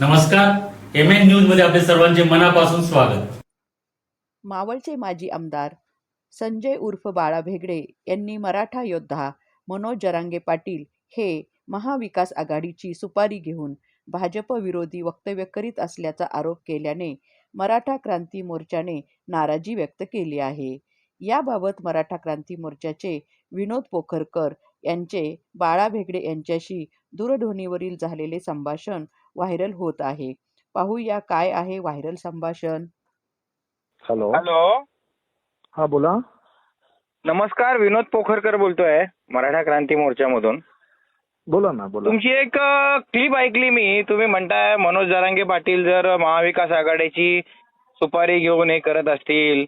नमस्कार. M N न्यूजमध्ये आपले सर्वांचे मनापासून स्वागत. मावळचे माजी आमदार संजय उर्फ बाळा भेगडे यांनी मराठा योद्धा मनोज जरांगे पाटील हे महाविकास आघाडीची सुपारी घेऊन भाजप विरोधी वक्तव्य करीत असल्याचा आरोप केल्याने मराठा क्रांती मोर्चाने नाराजी व्यक्त केली आहे. याबाबत मराठा क्रांती मोर्चाचे विनोद पोखरकर यांचे बाळा भेगडे यांच्याशी दूरध्वनीवरील झालेले संभाषण व्हायरल होत आहे. पाहूया काय आहे व्हायरल संभाषण. हॅलो हॅलो हा बोला. नमस्कार विनोद पोखरकर बोलतोय मराठा क्रांती मोर्चामधून. बोला ना बोला. तुमची एक क्लिप ऐकली मी. तुम्ही म्हणताय मनोज जरांगे पाटील जर महाविकास आघाडीची सुपारी घेऊन हे करत असतील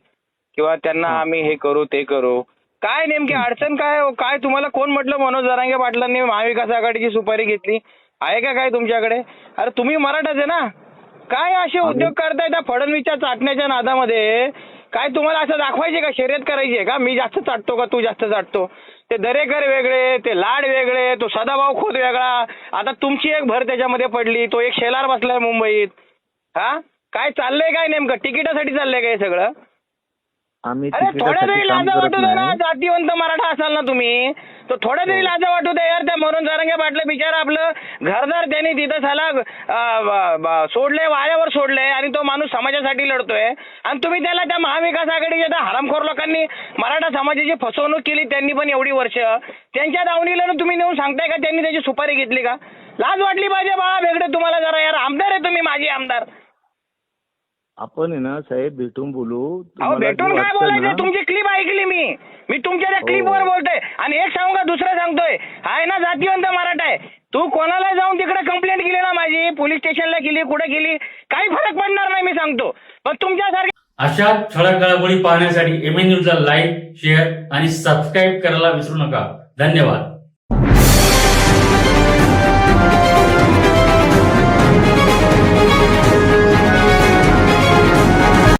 किंवा त्यांना. आम्ही हे करू ते करू. काय नेमकी अडचण काय हो? काय तुम्हाला कोण म्हटलं? मनोज जरांगे पाटलांनी महाविकास आघाडीची सुपारी घेतली. आहे का काय तुमच्याकडे? अरे तुम्ही मराठाच आहे ना? काय असे उद्योग करताय त्या फडणवीसच्या चाटण्याच्या नादामध्ये? काय तुम्हाला असं दाखवायचे का? शर्यत करायची आहे का? मी जास्त चाटतो का? तू जास्त चाटतो. ते दरेकर वेगळे ते लाड वेगळे तो सदाभाऊ खोत वेगळा. आता तुमची एक भर त्याच्यामध्ये पडली. तो एक शेलार बसलाय मुंबईत. हा? काय चाललंय काय नेमकं? तिकिटासाठी चाललंय काय हे सगळं? आम्ही अरे तिकिटासाठी तरी काम लाजा करत वाटू दे ना नाही. जातीवंत मराठा असाल ना तुम्ही तर थोड्या तरी हो. लाजा वाटू दे यार त्या म्हणून जारंगे पाटलं बिचारा आपलं घरदार त्यांनी तिथं साला अं, ब- ब- सोडलंय वाऱ्यावर सोडलंय आणि तो माणूस समाजासाठी लढतोय. आणि तुम्ही त्याला त्या महाविकास आघाडीच्या त्या हरामखोर लोकांनी मराठा समाजाची फसवणूक केली त्यांनी पण एवढी वर्ष. त्यांच्या दावणीला ना तुम्ही नेऊन सांगताय का त्यांनी त्याची सुपारी घेतली का? लाज वाटली पाहिजे बाळा वेगळे तुम्हाला जरा यार आमदार आहे तुम्ही माझे आमदार. आपण आहे ना साहेब भेटून बोलू. अहो तुम्हाला भेटून जे काय वाटतं बोलायचं? तुमची क्लिप ऐकली मी. मी तुमच्या त्या हो. क्लिपवर बोलतोय. आणि एक सांगू का दुसरं सांगतोय. आहे ना जातीवंत मराठा आहे. तू कोणाला जाऊन तिकडे कंप्लेंट केली ना माझी? पोलीस स्टेशनला केली कुठे केली? काही फरक पडणार नाही मी सांगतो. पण तुमच्यासारखे अशा ठळक घडामोडी पाहण्यासाठी एम न्यूजला लाईक शेअर आणि सबस्क्राईब करायला विसरू नका. धन्यवाद.